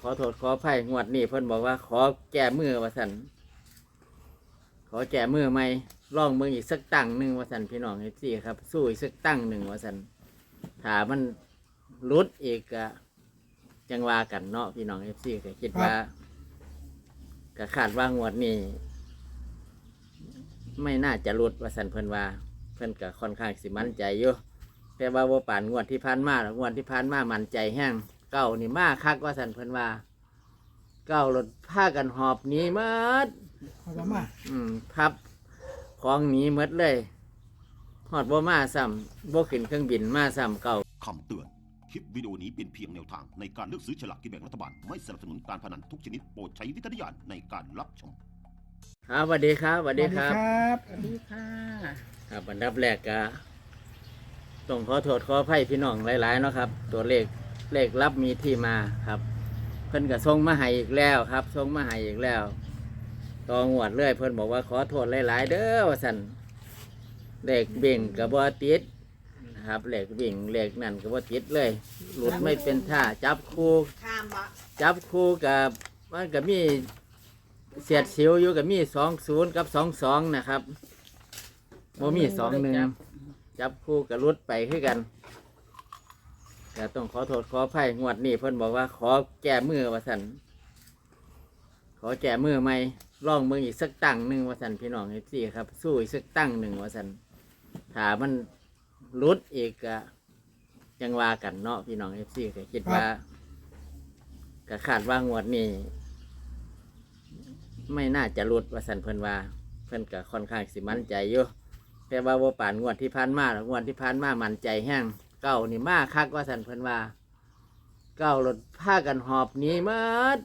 ขอโทษขออภัยงวดนี้เพิ่นบอกว่า ขอแก้มือว่าสันขอแก้มือใหม่ลองมืออีกสักตั้งหนึ่งว่าสันพี่น้องเอฟซีครับ สู้อีกสักตั้งหนึ่งว่าสันถ้ามันรุดอีกก็จังว่ากันเนาะพี่น้องเอฟซีก็คิดว่าก็คาดว่างวดนี้ไม่น่าจะรุดว่าสันเพิ่นว่า เพิ่นก็ค่อนข้างสิมั่นใจอยู่แต่ว่าว่าป่านงวดที่ผ่านมาหรองวดที่ผ่านมามั่นใจแห้ง เก้านี่มาคักว่าสันเพิ่นว่า เก้ารถผ้ากันหอบหนีหมดเอาละมาอืมพับของหนีหมดเลยหอดบ่มาซ้ำบ่ขึ้นเครื่องบินมาซ้ำเก่า คำเตือน คลิปวิดีโอนี้เป็นเพียงแนวทางในการเลือกซื้อฉลากกินแบ่งรัฐบาล ไม่สนับสนุนการพนันทุกชนิดโปรดใช้วิจารณญาณในการรับชม ครับสวัสดีครับสวัสดีครับครับสวัสดีค่ะครับอันดับแรกก็ต้องขอโทษขออภัยพี่น้องหลายๆเนาะครับ ตัวเลข เลขรับมีที่มาครับ เพิ่นก็ส่งมาให้อีกแล้วครับส่งมาให้อีกแล้วตองวดเลยเพิ่นบอกว่าขอโทษหลาย ๆ เด้อว่าสั่นเลขเบ่งกับบ่ติดนะครับเลขวิ่งเลขนั่นกับบ่ติดเลย หลุดไม่เป็นท่าจับคู่ข้ามบะจับคู่กับมันก็มีเสียดสิวอยู่กับมีสองศูนย์กับสองสองนะครับโมมีสองหนึ่งจับคู่กับรุดไปคือกัน แต่ต้องขอโทษขออภัยงวดนี้เพิ่นบอกว่าขอแก้มือว่าสันขอแก้มือใหม่ลองมืออีกสักตั้งหนึ่งว่าสันพี่น้องเอฟซีครับ สู้อีกสักตั้งหนึ่งว่าสันถ้ามันรุดอีกก็ยังว่ากันเนาะพี่น้องเอฟซีก็คิดว่าก็คาดว่างวดนี้ไม่น่าจะหลุดว่าสันเพิ่นว่า เพิ่นก็ค่อนข้างสิมั่นใจอยู่แต่ว่าว่าป่านงวดที่ผ่านมาหรอกงวดที่ผ่านมามั่นใจแห้ง เก้านี่มาคักว่าสันเพิ่นว่า เก้ารถผ้ากันหอบหนีหมด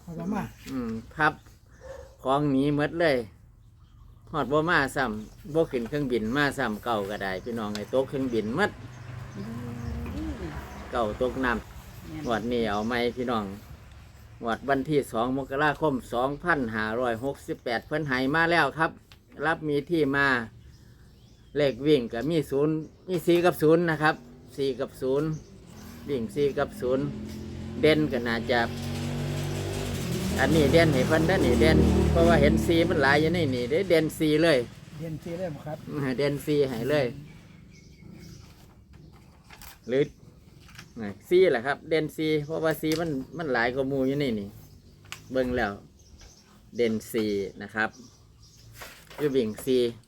เอาละมาอืมพับของหนีหมดเลยหอดบ่มาซ้ำบ่ขึ้นเครื่องบินมาซ้ำเก่าก็ได้พี่น้องไอ้โต๊ะเครื่องบินหมดเก่าตกน้ำงวดนี้เอาไหมพี่น้องงวดวันที่สองมกราคมสองพันห้าร้อยหกสิบแปดเพิ่นใหายมาแล้วครับ รับมีที่มาเลขวิ่งกับมีศูนย์มีสี่กับศูนย์นะครับ สี่กับศูนย์วิ่งสี่กับศูนย์เด่นก็น่าจะ อันนี้เด่นให้เพิ่นได้อนี่เด่นเพราะว่าเห็นสีมันหลายอยู่ในนี่ได้เด่นสีเลยเรียนซีได้ไหมครับเด่นซีให้เลย หรือซีแหละครับ เด่นซีเพราะว่าซีมันมันหลายกว่าหมูอยู่นี่นี่ เบิ่งแล้ว เด่นซีนะครับคือวิ่งซีเ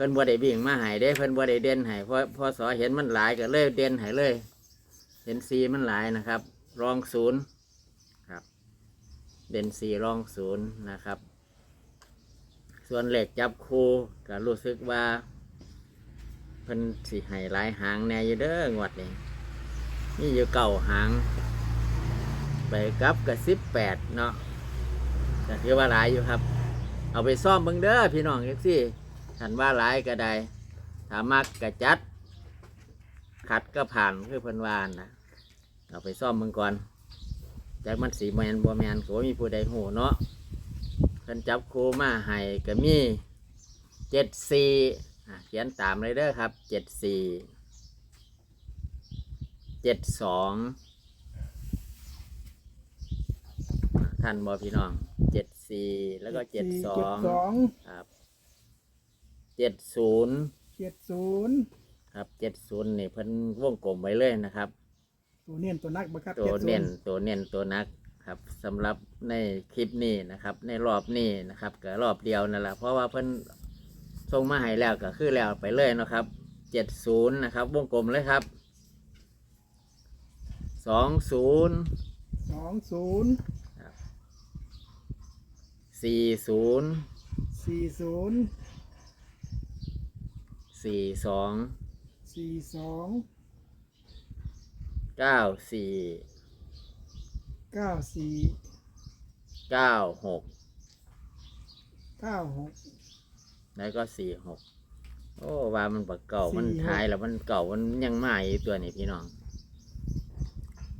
พิ่นบ่ได้วิ่งมาหายได้เพิ่นบ่ได้เด่นหายเพราะพอสอเห็นมันหลายก็เลยเด่นหายเลย เห็นซีมันหลายนะครับ รองศูนย์ครับ เด่นซีรองศูนย์นะครับ ส่วนเหล็กจับคูก็รู้สึกว่าเพิ่นสิให้หลายหางแน่อยู่เด้องวดนี้นี่อยู่เก่าหาง ไปกับกับสิบแปดเนาะแต่ถือว่าหลายอยู่ครับ เอาไปซ่อมเบิ่งเด้อพี่น้องเอฟซี ถันว่าหลายก็ได้ถ้ามักก็จัด ขัดก็ผ่านคือเพิ่นวานะเอาไปซ่อมเบิ่งก่อนจากมันสีแมนบัวแมนก็บ่มีผู้ใดหูเนาะเพิ่นจับครูมาให้ก็มีเจ็ดสี่เขียนตามเลยเด้อครับเจ็ดสี่เจ็ดสองท่านบอพี่น้องเจ็ดสี่แล้วก็เจ็ดสองสองครับ เจ็ดศูนย์เจ็ดศูนย์ครับเจ็ดศูนย์นี่เพิ่นวงกลมไว้เลยนะครับ ตัวเนียนตัวนักบัครับตัว70เน้นตัวเน้นตัวนักครับสำหรับในคลิปนี้นะครับ ในรอบนี้นะครับก็รอบเดียวนั่นแหละเพราะว่าเพิ่นส่งมาให้แล้วก็คือแล้วไปเลยเนาะครับเจ็ดศูนย์นะครับ วงกลมเลยครับสองศูนย์สองศูนย์สี่ศูนย์สี่ศูนย์ สี่สองสี่สองเก้าสี่เก้าสี่เก้าหกเก้าหก แล้วก็สี่หกโอ้ว่ามันปากเก่ามันสี่หก ท้ายแล้วมันเก่ามันยังมาอีกตัวนี้พี่น้อง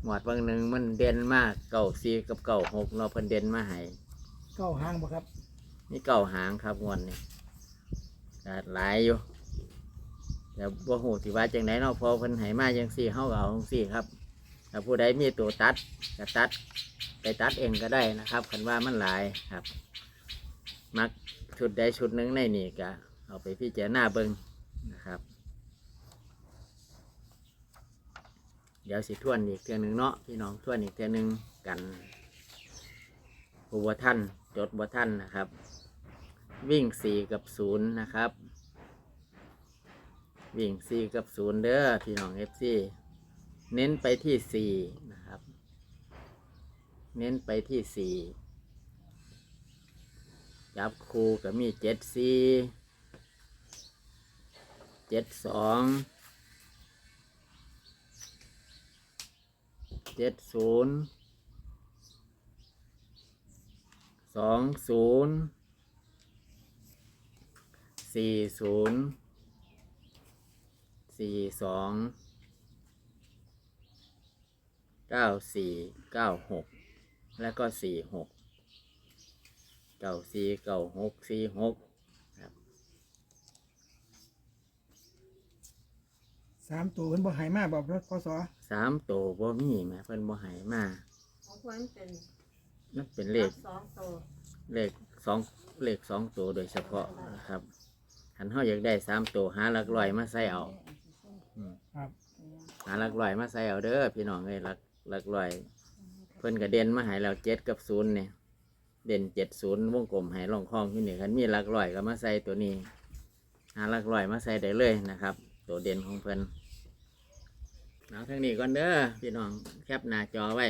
หมวดบางหนึ่งมันเด่นมากเก่าซีกับเก่าหกเราะเพิ่นเด่นมาให้ เก้าห้างบัครับนี่เก่าหางครับงวนนี่ก็หลายอยู่ แต่บ่หูสิว่าจังไหนเนาะพอเพิ่นให้มาจังสี่เฮาก็เอาจังสี่ครับถ้าผู้ใดมีตัวตัดก็ตัด ไปตัดเองก็ได้นะครับคันว่ามันหลายครับ มักชุดใดชุดหนึ่งในนี่ก็เอาไปพิจารณาเบิงนะครับ เดี๋ยวสิทวนอีกเทือหนึ่งเนาะพี่น้องทวนอีกเทือหนึ่งกันผู้บัท่านจดบัท่านนะครับ วิ่งสี่กับศูนย์นะครับ วิ่งสี่กับศูนย์เด้อพี่น้องเอฟซีเน้นไปที่สี่นะครับ เน้นไปที่สี่จับคูก็มีเจ็ดสี่เจ็ดสองเจ็ดศูนย์สองศูนย์สี่ศูนย์ สี่สองเก้าสี่เก้าหกแล้วก็สี่หกเก้าสี่เก้าหกสี่หกครับสามตัวเพิ่นบ่ใหายมากบอกรถพศสามตัวบ่มีแหม่เพิ่นบ่ใหายมาของเพื่อนเป็นนั่นเป็นเลข สองตัวเลขสองเลขสองตัวโดยเฉพาะนะครับหันเฮาอยากได้สามตัวหาหลักลอยมาใส่เอา อืมครับ หาหลักลอยมาใส่เอาเด้อพี่น้องเอ้ยหลักหลักลอย เพิ่นกระเด็นมาใหายเราเจ็ดกับศูนย์เนี่ย เด่นเจ็ดศูนย์วงกลมใหายลองคล้องที่นี่คันมีหลักลอยก็มาใส่ตัวนี้ หาหลักลอยมาใส่ได้เลยนะครับ ตัวเด่นของเพิ่นเอาทางนี้ก่อนเด้อพี่น้องแคปหน้าจอไว้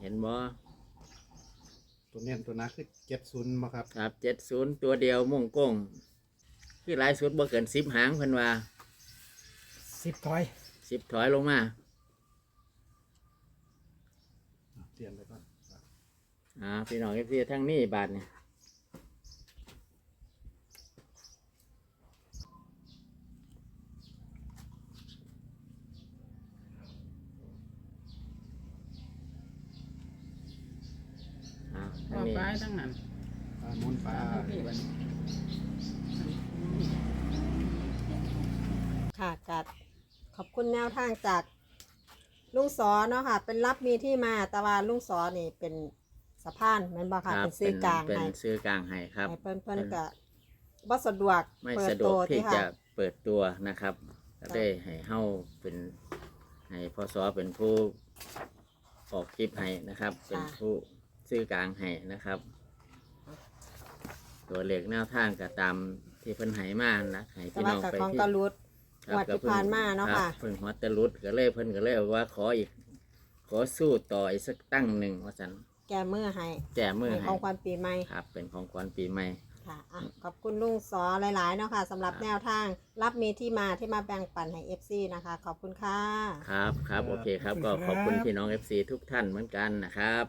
เห็นบ่ ตัวเน้นตัวนักคือเจ็ดศูนย์มาครับ ครับเจ็ดศูนย์ตัวเดียวม่วงกงคือหลายสุดบ่เกินสิบหางเพิ่นว่าสิบถอยสิบถอยลงมาเตรียมไปก่อนอ่าพี่น้องเอฟซีทั้งนี้บาทเนี่ย อ่าทั้งนี้ไปทั้งนั้นปลามุนปลาพี่บัดนี้ค่ะกัดขอบคุณแนวทางจากลุงสอเนาะค่ะ เป็นรับมีที่มาแต่ว่าลุงสอนี่เป็นสะพานแม่นบ่คค่ะรับเป็นซื้อกลางเป็นให้ซื้อกลางให้ครับ ให้เพิ่นเพิ่นเป็นก็บ่สะดวกไม่เปิดสะดตัววกที่ที่จะค่ะ เปิดตัวนะครับก็ได้ให้เฮาเป็นให้พศเป็นผู้ออกคลิปให้นะครับ เป็นผู้ ซื้อกลางให้นะครับ ตัวเลขแนวทางก็ตามที่เพิ่นให้มานะให้แต่พี่ว่าน้องกับไปของที่กระลุด ครับงวดที่ผ่านมาเนาะรับค่ะ เพิ่นหัวตะลุดก็เลยเพิ่นก็เลยว่าขออีก ขอสู้ต่ออีกสักตั้งหนึ่งว่าสันแกมือให้แจมือให้ให้ของขวัญปีใหม่ ครับ เป็นของขวัญปีใหม่ ค่ะอะ ขอบคุณลุงสอหลายๆเนาะค่ะสำหรับครับ แนวทาง รับมีที่มาที่มาแบ่งปันให้ FC นะคะ ขอบคุณค่ะ ครับครับโอเคครับ ก็ขอบคุณพี่น้อง FC ทุกท่านเหมือนกันนะครับ